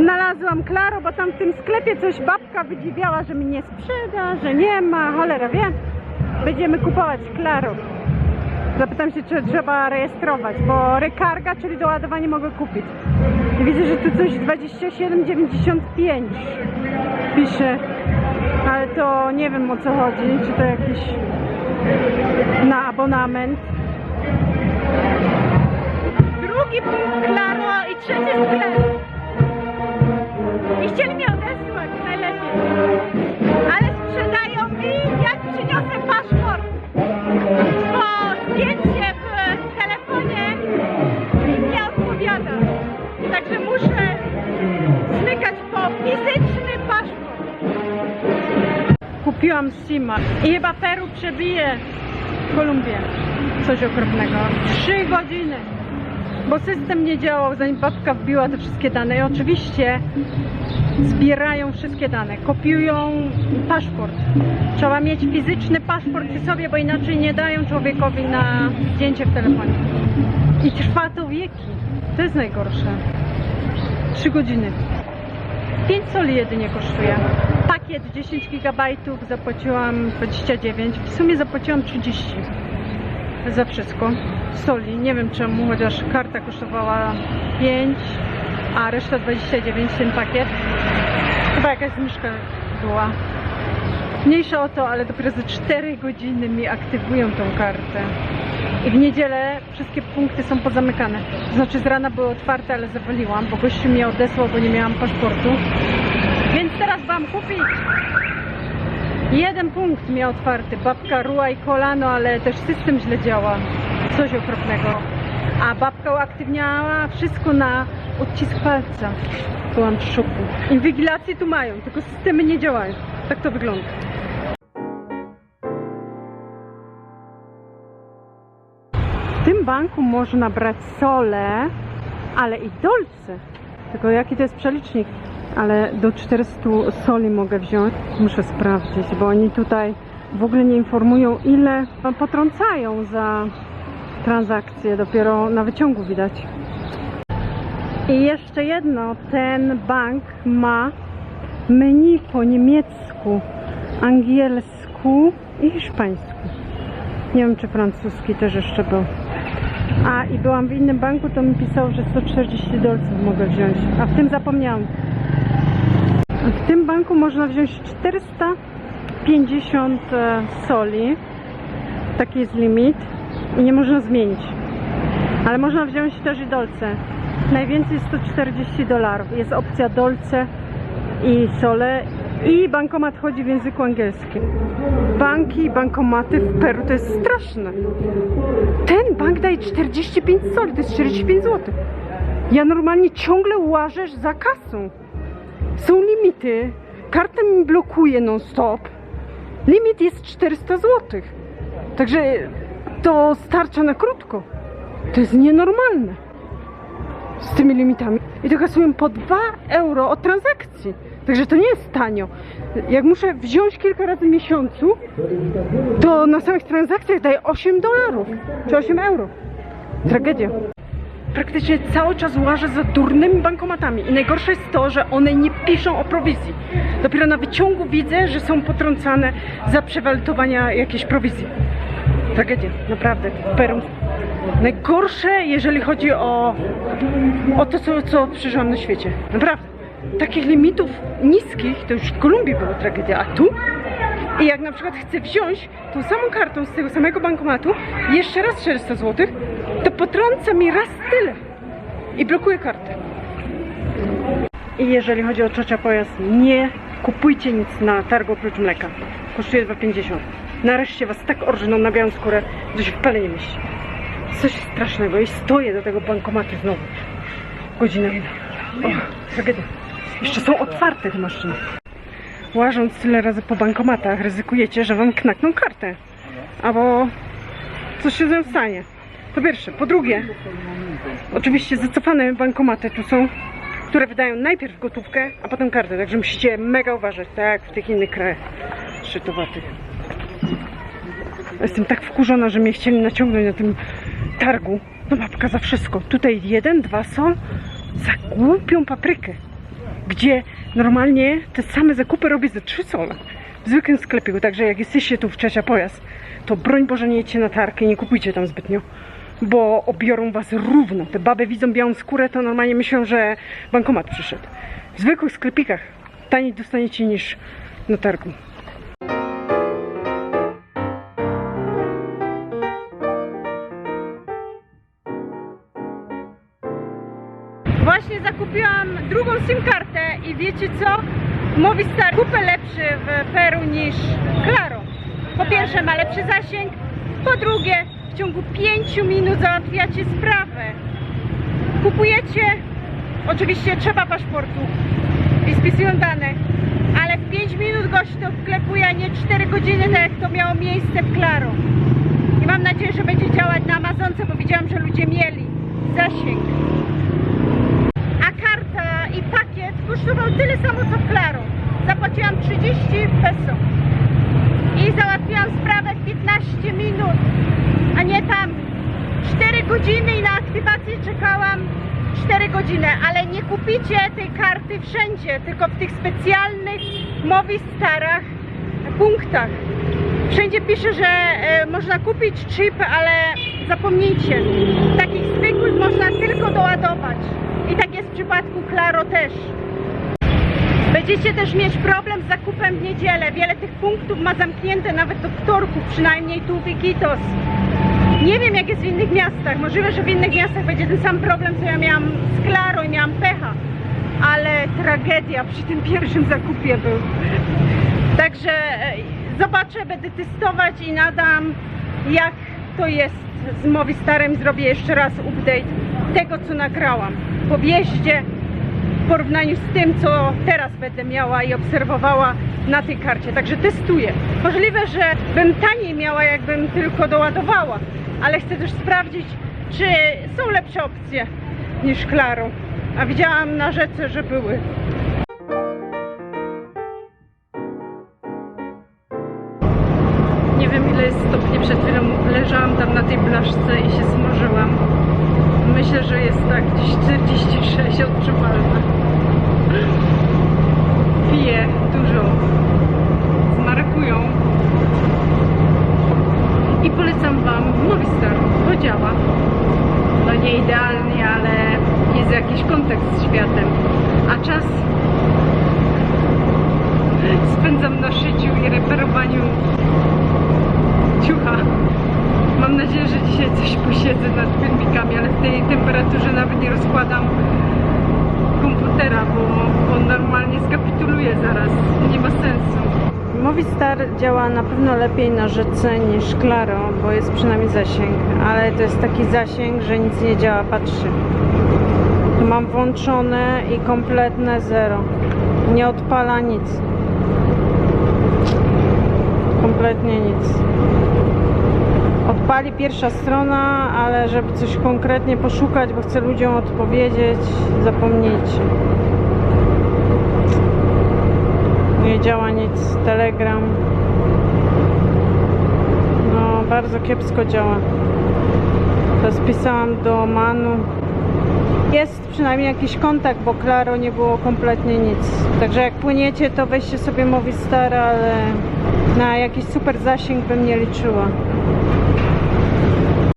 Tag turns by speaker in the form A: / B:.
A: Znalazłam Klaro, bo tam w tym sklepie coś babka wydziwiała, że mi nie sprzeda, że nie ma, cholera wie. Będziemy kupować Klaro. Zapytam się, czy trzeba rejestrować, bo rekarga, czyli doładowanie mogę kupić. I widzę, że tu coś 27,95 pisze, ale to nie wiem o co chodzi, czy to jakiś na abonament. Drugi punkt Klaro i trzeci sklep. Chcieli mnie odesłać najlepiej. Ale sprzedają mi, jak przyniosę paszport. Bo zdjęcie w telefonie nie odpowiada. Także muszę smykać po fizyczny paszport. Kupiłam Sima i chyba Peru przebije Kolumbię. Coś okropnego. Trzy godziny. Bo system nie działał, zanim babka wbiła te wszystkie dane. I oczywiście zbierają wszystkie dane, kopiują paszport. Trzeba mieć fizyczny paszport przy sobie, bo inaczej nie dają człowiekowi na zdjęcie w telefonie. I trwa to wieki. To jest najgorsze. Trzy godziny. 5 soli jedynie kosztuje. Pakiet 10 GB zapłaciłam 29, w sumie zapłaciłam 30 za wszystko. Soli, nie wiem czemu, chociaż karta kosztowała 5, a reszta 29 ten pakiet. Chyba jakaś zniżka była. Mniejsza o to, ale dopiero za 4 godziny mi aktywują tą kartę. I w niedzielę wszystkie punkty są pozamykane. Znaczy z rana były otwarte, ale zawaliłam, bo gościu mnie odesłał, bo nie miałam paszportu. Więc teraz wam kupić. Jeden punkt miał otwarty. Babka ruła i kolano, ale też system źle działa. Coś okropnego. A babka uaktywniała wszystko na odcisk palca. Byłam w szoku. Inwigilacje tu mają, tylko systemy nie działają. Tak to wygląda. W tym banku można brać sole, ale i dolce. Tylko jaki to jest przelicznik? Ale do 400 soli mogę wziąć. Muszę sprawdzić, bo oni tutaj w ogóle nie informują, ile potrącają za transakcje. Dopiero na wyciągu widać. I jeszcze jedno, ten bank ma menu po niemiecku, angielsku i hiszpańsku. Nie wiem, czy francuski też jeszcze był. A i byłam w innym banku, to mi pisał, że 140 dolców mogę wziąć. A w tym zapomniałam. W tym banku można wziąć 450 e, soli. Taki jest limit. I nie można zmienić. Ale można wziąć też i dolce. Najwięcej 140 dolarów. Jest opcja dolce i sole. I bankomat chodzi w języku angielskim. Banki i bankomaty w Peru to jest straszne. Ten bank daje 45 soli, to jest 45 zł. Ja normalnie ciągle łażę za kasą. Są limity. Karta mi blokuje non-stop. Limit jest 400 zł. Także to starcza na krótko. To jest nienormalne. Z tymi limitami. I to kasują po 2 euro od transakcji. Także to nie jest tanio. Jak muszę wziąć kilka razy w miesiącu, to na samych transakcjach daje 8 dolarów czy 8 euro. Tragedia. Praktycznie cały czas łażę za durnymi bankomatami i najgorsze jest to, że one nie piszą o prowizji. Dopiero na wyciągu widzę, że są potrącane za przewalutowania jakiejś prowizji. Tragedia, naprawdę. Peru. Najgorsze, jeżeli chodzi o, o to, co, co przeżyłam na świecie. Naprawdę. Takich limitów niskich to już w Kolumbii była tragedia, a tu? I jak na przykład chcę wziąć tą samą kartą z tego samego bankomatu, jeszcze raz 400 zł, to potrąca mi raz tyle i blokuje kartę. I jeżeli chodzi o ciocia pojazd, nie kupujcie nic na targu oprócz mleka. Kosztuje 2,50. Nareszcie was tak orżyną na białą skórę, że się w pele nie mieści. Coś strasznego i stoję do tego bankomatu znowu. Godzinami. O, tragedia. Jeszcze są otwarte te maszyny. Łażąc tyle razy po bankomatach, ryzykujecie, że wam knakną kartę. Albo coś się z nią stanie. To pierwsze. Po drugie, oczywiście zacofane bankomaty tu są, które wydają najpierw gotówkę, a potem kartę. Także musicie mega uważać, tak jak w tych innych krajach szczytowatych. Jestem tak wkurzona, że mnie chcieli naciągnąć na tym targu. No babka za wszystko. Tutaj jeden, dwa są za głupią paprykę. gdzie normalnie te same zakupy robię za 3 sola w zwykłym sklepiku. Także jak jesteście tu w Czesia Pojazd, to broń Boże nie jedźcie na tarkę, nie kupujcie tam zbytnio, bo obiorą was równo. Te baby widzą białą skórę, to normalnie myślą, że bankomat przyszedł. W zwykłych sklepikach taniej dostaniecie niż na targu. SIM kartę i wiecie co? Movistar kupę lepszy w Peru niż Claro. Po pierwsze ma lepszy zasięg, po drugie w ciągu 5 minut załatwiacie sprawę. Kupujecie, oczywiście trzeba paszportu i spisują dane, ale w 5 minut gość to wklepuje, a nie 4 godziny, tak jak to miało miejsce w Claro. I mam nadzieję, że będzie działać na Amazonce, bo widziałam, że ludzie mieli zasięg karta i pakiet kosztował tyle samo co Claro. Zapłaciłam 30 peso i załatwiłam sprawę w 15 minut, a nie tam 4 godziny i na aktywację czekałam 4 godziny, ale nie kupicie tej karty wszędzie, tylko w tych specjalnych Movistarach punktach. Wszędzie pisze, że e, można kupić chip, ale zapomnijcie, takich zwykłych można tylko doładować. I tak jest w przypadku Claro też. Będziecie też mieć problem z zakupem w niedzielę. Wiele tych punktów ma zamknięte nawet do wtorku, przynajmniej tu w Iquitos. Nie wiem jak jest w innych miastach. Możliwe, że w innych miastach będzie ten sam problem, co ja miałam z Claro i miałam pecha. Ale tragedia przy tym pierwszym zakupie był. Także e, zobaczę, będę testować i nadam jak to jest z Movistarem. Zrobię jeszcze raz update tego, co nagrałam po wjeździe w porównaniu z tym, co teraz będę miała i obserwowała na tej karcie. Także testuję. Możliwe, że bym taniej miała, jakbym tylko doładowała, ale chcę też sprawdzić, czy są lepsze opcje niż Claro. A widziałam na rzece, że były. Nie wiem ile jest stopni, przed chwilą leżałam tam na tej blaszce i się smażyłam. Myślę, że jest tak gdzieś 46 odczuwalna. Piję dużo. Zmarkują. I polecam Wam Movistar, bo działa. No nie idealnie, ale jest jakiś kontekst z światem. A czas spędzam na szyciu i reperowaniu ciucha. Mam nadzieję, że dzisiaj coś posiedzę nad filmikami, ale w tej temperaturze rozkładam komputera, bo normalnie skapituluje zaraz. Nie ma sensu. Movistar działa na pewno lepiej na rzece niż Claro, bo jest przynajmniej zasięg, ale to jest taki zasięg, że nic nie działa, patrzcie. Tu mam włączone i kompletne zero. Nie odpala nic. Kompletnie nic. Odpali pierwsza strona, ale żeby coś konkretnie poszukać, bo chcę ludziom odpowiedzieć, zapomnijcie. Nie działa nic. Telegram. No, bardzo kiepsko działa. To spisałam do Manu. Jest przynajmniej jakiś kontakt, bo Claro nie było kompletnie nic. Także jak płyniecie, to weźcie sobie Movistar, ale na jakiś super zasięg bym nie liczyła.